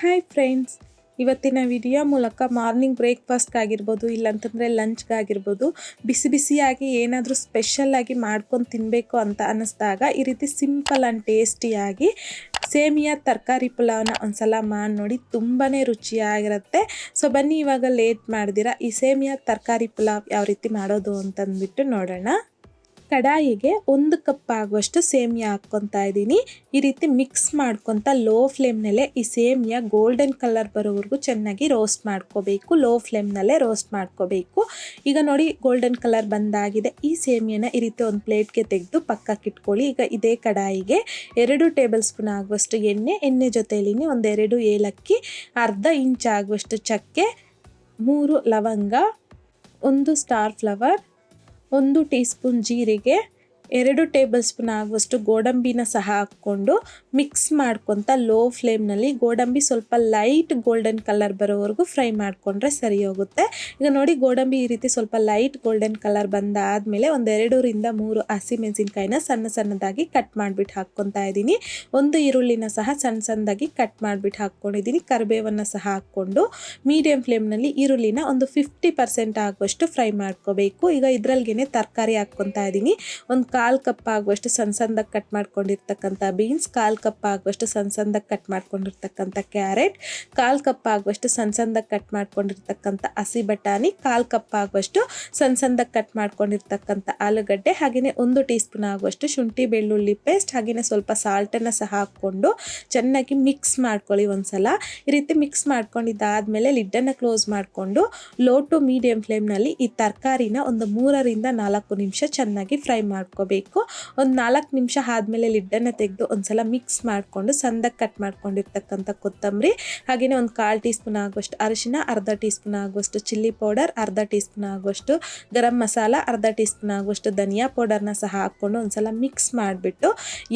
Hi friends ಇವತ್ತಿನ video ಮೂಲಕ morning ಬ್ರೇಕ್ಫಾಸ್ಟ್ಗಾಗಿರ್ಬೋದು ಇಲ್ಲಂತಂದರೆ ಲಂಚ್ಗಾಗಿರ್ಬೋದು ಬಿಸಿ ಬಿಸಿಯಾಗಿ ಏನಾದರೂ ಸ್ಪೆಷಲ್ಲಾಗಿ ಮಾಡ್ಕೊಂಡು ತಿನ್ನಬೇಕು ಅಂತ ಅನ್ನಿಸ್ದಾಗ ಈ ರೀತಿ ಸಿಂಪಲ್ ಆ್ಯಂಡ್ ಟೇಸ್ಟಿಯಾಗಿ ಸೇಮಿಯಾ ತರಕಾರಿ ಪುಲಾವ್ನ ಒಂದ್ಸಲ ಮಾಡಿ ನೋಡಿ ತುಂಬಾ ರುಚಿಯಾಗಿರುತ್ತೆ. ಸೊ ಬನ್ನಿ ಇವಾಗ ಲೇಟ್ ಮಾಡ್ದಿರಾ ಈ ಸೇಮಿಯಾ ತರಕಾರಿ ಪುಲಾವ್ ಯಾವ ರೀತಿ ಮಾಡೋದು ಅಂತಂದ್ಬಿಟ್ಟು ನೋಡೋಣ. ಕಡಾಯಿಗೆ ಒಂದು ಕಪ್ ಆಗುವಷ್ಟು ಸೇಮಿಯಾ ಹಾಕ್ಕೊತಾ ಇದ್ದೀನಿ. ಈ ರೀತಿ ಮಿಕ್ಸ್ ಮಾಡ್ಕೊತ ಲೋ ಫ್ಲೇಮ್ನಲ್ಲೇ ಈ ಸೇಮಿಯಾ ಗೋಲ್ಡನ್ ಕಲರ್ ಬರೋವರೆಗೂ ಚೆನ್ನಾಗಿ ರೋಸ್ಟ್ ಮಾಡ್ಕೋಬೇಕು. ಲೋ ಫ್ಲೇಮ್ನಲ್ಲೇ ರೋಸ್ಟ್ ಮಾಡ್ಕೋಬೇಕು. ಈಗ ನೋಡಿ ಗೋಲ್ಡನ್ ಕಲರ್ ಬಂದಾಗಿದೆ. ಈ ಸೇಮಿಯಾನ ಈ ರೀತಿ ಒಂದು ಪ್ಲೇಟ್ಗೆ ತೆಗೆದು ಪಕ್ಕಕ್ಕೆ ಇಟ್ಕೊಳ್ಳಿ. ಈಗ ಇದೇ ಕಡಾಯಿಗೆ ಎರಡು ಟೇಬಲ್ ಸ್ಪೂನ್ ಆಗುವಷ್ಟು ಎಣ್ಣೆ ಎಣ್ಣೆ ಜೊತೆಯಲ್ಲಿ ಒಂದೆರಡು ಏಲಕ್ಕಿ, ಅರ್ಧ ಇಂಚ್ ಆಗುವಷ್ಟು ಚಕ್ಕೆ, ಮೂರು ಲವಂಗ, ಒಂದು ಸ್ಟಾರ್ ಫ್ಲವರ್ ಒಂದು ಟೀ ಸ್ಪೂನ್ ಜೀರಿಗೆ ಎರಡು ಟೇಬಲ್ ಸ್ಪೂನ್ ಆಗುವಷ್ಟು ಗೋಡಂಬಿನ ಸಹ ಹಾಕ್ಕೊಂಡು ಮಿಕ್ಸ್ ಮಾಡ್ಕೊತ ಲೋ ಫ್ಲೇಮ್ನಲ್ಲಿ ಗೋಡಂಬಿ ಸ್ವಲ್ಪ ಲೈಟ್ ಗೋಲ್ಡನ್ ಕಲರ್ ಬರೋವರೆಗೂ ಫ್ರೈ ಮಾಡಿಕೊಂಡ್ರೆ ಸರಿ ಹೋಗುತ್ತೆ. ಈಗ ನೋಡಿ ಗೋಡಂಬಿ ಈ ರೀತಿ ಸ್ವಲ್ಪ ಲೈಟ್ ಗೋಲ್ಡನ್ ಕಲರ್ ಬಂದಾದಮೇಲೆ ಒಂದೆರಡರಿಂದ ಮೂರು ಹಸಿಮೆಣಸಿನ್ಕಾಯಿನ ಸಣ್ಣ ಸಣ್ಣದಾಗಿ ಕಟ್ ಮಾಡಿಬಿಟ್ಟು ಹಾಕ್ಕೊತಾ ಇದ್ದೀನಿ. ಒಂದು ಈರುಳ್ಳಿನ ಸಹ ಸಣ್ಣ ಸಣ್ಣದಾಗಿ ಕಟ್ ಮಾಡಿಬಿಟ್ಟು ಹಾಕ್ಕೊಂಡಿದ್ದೀನಿ. ಕರಿಬೇವನ್ನು ಸಹ ಹಾಕ್ಕೊಂಡು ಮೀಡಿಯಂ ಫ್ಲೇಮ್ನಲ್ಲಿ ಈರುಳ್ಳಿನ ಒಂದು ಫಿಫ್ಟಿ ಪರ್ಸೆಂಟ್ ಆಗುವಷ್ಟು ಫ್ರೈ ಮಾಡ್ಕೋಬೇಕು. ಈಗ ಇದ್ರಲ್ಲಿಗೆ ತರಕಾರಿ ಹಾಕ್ಕೊತಾ ಇದ್ದೀನಿ. ಒಂದು ಕಾಲು ಕಪ್ ಆಗುವಷ್ಟು ಸಣ್ಣ ಸಣ್ಣದಾಗಿ ಕಟ್ ಮಾಡ್ಕೊಂಡಿರ್ತಕ್ಕಂಥ ಬೀನ್ಸ್, ಕಾಲು ಕಪ್ ಆಗುವಷ್ಟು ಸಣ್ಣ ಸಣ್ಣದಾಗಿ ಕಟ್ ಮಾಡ್ಕೊಂಡಿರ್ತಕ್ಕಂಥ ಕ್ಯಾರೆಟ್, ಕಾಲು ಕಪ್ ಆಗುವಷ್ಟು ಸಣ್ಣ ಸಣ್ಣದಾಗಿ ಕಟ್ ಮಾಡ್ಕೊಂಡಿರ್ತಕ್ಕಂಥ ಹಸಿ ಬಟಾಣಿ, ಕಾಲು ಕಪ್ ಆಗುವಷ್ಟು ಸಣ್ಣ ಸಣ್ಣದಾಗಿ ಕಟ್ ಮಾಡ್ಕೊಂಡಿರ್ತಕ್ಕಂಥ ಆಲೂಗಡ್ಡೆ, ಹಾಗೆಯೇ ಒಂದು ಟೀ ಸ್ಪೂನ್ ಆಗುವಷ್ಟು ಶುಂಠಿ, ಬೆಳ್ಳುಳ್ಳಿ ಪೇಸ್ಟ್, ಹಾಗೆಯೇ ಸ್ವಲ್ಪ ಸಾಲ್ಟನ್ನು ಸಹ ಹಾಕ್ಕೊಂಡು ಚೆನ್ನಾಗಿ ಮಿಕ್ಸ್ ಮಾಡ್ಕೊಳ್ಳಿ ಒಂದ್ಸಲ. ಈ ರೀತಿ ಮಿಕ್ಸ್ ಮಾಡ್ಕೊಂಡಿದ್ದಾದಮೇಲೆ ಲಿಡ್ಡನ್ನು ಕ್ಲೋಸ್ ಮಾಡಿಕೊಂಡು ಲೋ ಟು ಮೀಡಿಯಂ ಫ್ಲೇಮ್ನಲ್ಲಿ ಈ ತರಕಾರಿನ ಒಂದು ಮೂರರಿಂದ ನಾಲ್ಕು ನಿಮಿಷ ಚೆನ್ನಾಗಿ ಫ್ರೈ ಮಾಡ್ಕೋಬೇಕು. ಬೇಕು ಒಂದು ನಾಲ್ಕು ನಿಮಿಷ ಆದಮೇಲೆ ಲಿಡ್ಡನ್ನು ತೆಗೆದು ಒಂದ್ಸಲ ಮಿಕ್ಸ್ ಮಾಡಿಕೊಂಡು ಸಂದಕ್ಕೆ ಕಟ್ ಮಾಡ್ಕೊಂಡಿರ್ತಕ್ಕಂಥ ಕೊತ್ತಂಬರಿ. ಹಾಗೆಯೇ ಒಂದು ಕಾಲು ಟೀ ಸ್ಪೂನ್ ಆಗುವಷ್ಟು ಅರಿಶಿನ, ಅರ್ಧ ಟೀ ಸ್ಪೂನ್ ಆಗುವಷ್ಟು ಚಿಲ್ಲಿ ಪೌಡರ್ ಅರ್ಧ ಟೀ ಸ್ಪೂನ್ ಆಗುವಷ್ಟು ಗರಂ ಮಸಾಲ, ಅರ್ಧ ಟೀ ಸ್ಪೂನ್ ಆಗುವಷ್ಟು ಧನಿಯಾ ಪೌಡರ್ನ ಸಹ ಹಾಕ್ಕೊಂಡು ಒಂದ್ಸಲ ಮಿಕ್ಸ್ ಮಾಡಿಬಿಟ್ಟು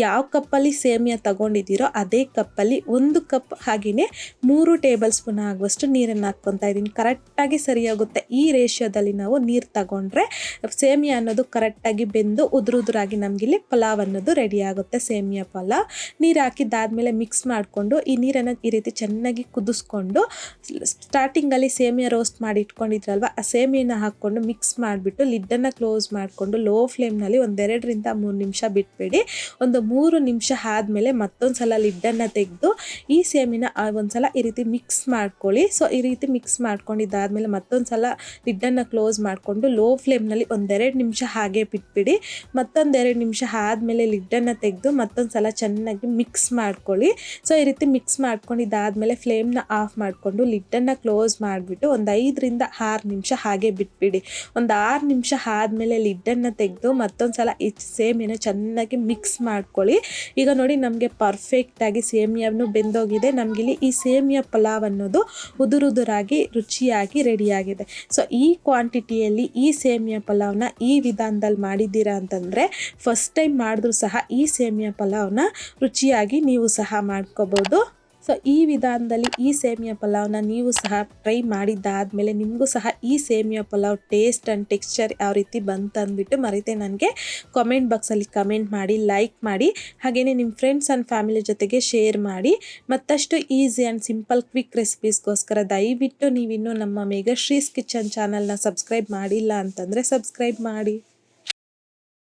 ಯಾವ ಕಪ್ಪಲ್ಲಿ ಸೇಮಿಯಾ ತಗೊಂಡಿದ್ದೀರೋ ಅದೇ ಕಪ್ಪಲ್ಲಿ ಒಂದು ಕಪ್ ಹಾಗೆಯೇ ಮೂರು ಟೇಬಲ್ ಸ್ಪೂನ್ ಆಗುವಷ್ಟು ನೀರನ್ನು ಹಾಕ್ಕೊತಾ ಇದ್ದೀನಿ. ಕರೆಕ್ಟಾಗಿ ಸರಿಯಾಗುತ್ತೆ. ಈ ರೇಷಿಯೋದಲ್ಲಿ ನಾವು ನೀರು ತಗೊಂಡ್ರೆ ಸೇಮಿಯಾ ಅನ್ನೋದು ಕರೆಕ್ಟಾಗಿ ಬೆಂದು ಉದುರು ಉದುರಾಗಿ ನಮಗಿಲ್ಲಿ ಪಲಾವ್ ಅನ್ನೋದು ರೆಡಿ ಆಗುತ್ತೆ, ಸೇಮಿಯಾ ಪಲಾವ್. ನೀರು ಹಾಕಿದ್ದಾದಮೇಲೆ ಮಿಕ್ಸ್ ಮಾಡಿಕೊಂಡು, ಈ ನೀರನ್ನು ಈ ರೀತಿ ಚೆನ್ನಾಗಿ ಕುದಿಸ್ಕೊಂಡು ಸ್ಟಾರ್ಟಿಂಗಲ್ಲಿ ಸೇಮಿಯಾ ರೋಸ್ಟ್ ಮಾಡಿ ಇಟ್ಕೊಂಡಿದ್ರಲ್ವ, ಆ ಸೇಮಿಯನ್ನ ಹಾಕ್ಕೊಂಡು ಮಿಕ್ಸ್ ಮಾಡಿಬಿಟ್ಟು ಲಿಡ್ಡನ್ನು ಕ್ಲೋಸ್ ಮಾಡಿಕೊಂಡು ಲೋ ಫ್ಲೇಮ್ನಲ್ಲಿ ಒಂದೆರಡರಿಂದ ಮೂರು ನಿಮಿಷ ಬಿಟ್ಬಿಡಿ. ಒಂದು ಮೂರು ನಿಮಿಷ ಆದಮೇಲೆ ಮತ್ತೊಂದು ಸಲ ಲಿಡ್ಡನ್ನು ತೆಗೆದು, ಈ ಸೇಮಿನ ಒಂದ್ಸಲ ಈ ರೀತಿ ಮಿಕ್ಸ್ ಮಾಡ್ಕೊಳ್ಳಿ. ಸೊ ಈ ರೀತಿ ಮಿಕ್ಸ್ ಮಾಡ್ಕೊಂಡಿದ್ದಾದಮೇಲೆ ಮತ್ತೊಂದು ಸಲ ಲಿಡ್ಡನ್ನು ಕ್ಲೋಸ್ ಮಾಡಿಕೊಂಡು ಲೋ ಫ್ಲೇಮ್ನಲ್ಲಿ ಒಂದೆರಡು ನಿಮಿಷ ಹಾಗೆ ಬಿಟ್ಬಿಡಿ. ಮತ್ತು ಮತ್ತೊಂದೆರಡು ನಿಮಿಷ ಆದಮೇಲೆ ಲಿಡ್ಡನ್ನು ತೆಗೆದು ಮತ್ತೊಂದು ಸಲ ಚೆನ್ನಾಗಿ ಮಿಕ್ಸ್ ಮಾಡ್ಕೊಳ್ಳಿ. ಸೊ ಈ ರೀತಿ ಮಿಕ್ಸ್ ಮಾಡ್ಕೊಂಡು ಇದಾದಮೇಲೆ ಫ್ಲೇಮ್ನ ಆಫ್ ಮಾಡಿಕೊಂಡು ಲಿಡ್ಡನ್ನು ಕ್ಲೋಸ್ ಮಾಡಿಬಿಟ್ಟು ಒಂದು ಐದರಿಂದ ಆರು ನಿಮಿಷ ಹಾಗೆ ಬಿಟ್ಬಿಡಿ. ಒಂದು ಆರು ನಿಮಿಷ ಆದಮೇಲೆ ಲಿಡ್ಡನ್ನು ತೆಗೆದು ಮತ್ತೊಂದು ಸಲ ಈ ಸೇಮಿನ ಚೆನ್ನಾಗಿ ಮಿಕ್ಸ್ ಮಾಡ್ಕೊಳ್ಳಿ. ಈಗ ನೋಡಿ ನಮಗೆ ಪರ್ಫೆಕ್ಟಾಗಿ ಸೇಮಿಯನ್ನು ಬೆಂದೋಗಿದೆ. ನಮಗಿಲ್ಲಿ ಈ ಸೇಮಿಯ ಪಲಾವ್ ಅನ್ನೋದು ಉದುರುದುರಾಗಿ, ರುಚಿಯಾಗಿ ರೆಡಿಯಾಗಿದೆ ಸೊ ಈ ಕ್ವಾಂಟಿಟಿಯಲ್ಲಿ ಈ ಸೇಮಿಯ ಪಲಾವ್ನ ಈ ವಿಧಾನದಲ್ಲಿ ಮಾಡಿದ್ದೀರಾ ಅಂತಂದರೆ ಫಸ್ಟ್ ಟೈಮ್ ಮಾಡಿದ್ರೂ ಸಹ ಈ ಸೇಮಿಯಾ ಪಲಾವ್ನ ರುಚಿಯಾಗಿ ನೀವು ಸಹ ಮಾಡ್ಕೋಬೋದು. ಸೊ ಈ ವಿಧಾನದಲ್ಲಿ ಈ ಸೇಮಿಯಾ ಪಲಾವ್ನ ನೀವು ಸಹ ಟ್ರೈ ಮಾಡಿದ್ದಾದಮೇಲೆ ನಿಮಗೂ ಸಹ ಈ semiya pulao taste and texture ಯಾವ ರೀತಿ ಬಂತು ಅಂದ್ಬಿಟ್ಟು ಮರಿತೆ ನನಗೆ ಕಾಮೆಂಟ್ ಬಾಕ್ಸಲ್ಲಿ ಕಮೆಂಟ್ ಮಾಡಿ ಲೈಕ್ ಮಾಡಿ ಹಾಗೆಯೇ ನಿಮ್ಮ ಫ್ರೆಂಡ್ಸ್ ಆ್ಯಂಡ್ ಫ್ಯಾಮಿಲಿ ಜೊತೆಗೆ ಶೇರ್ ಮಾಡಿ. ಮತ್ತಷ್ಟು ಈಸಿ ಆ್ಯಂಡ್ ಸಿಂಪಲ್ ಕ್ವಿಕ್ ರೆಸಿಪೀಸ್ಗೋಸ್ಕರ ದಯವಿಟ್ಟು ನೀವಿನ್ನೂ ನಮ್ಮ ಮೇಘಶ್ರೀಸ್ ಕಿಚನ್ ಚಾನಲ್ನ ಸಬ್ಸ್ಕ್ರೈಬ್ ಮಾಡಿಲ್ಲ ಅಂತಂದರೆ ಸಬ್ಸ್ಕ್ರೈಬ್ ಮಾಡಿ.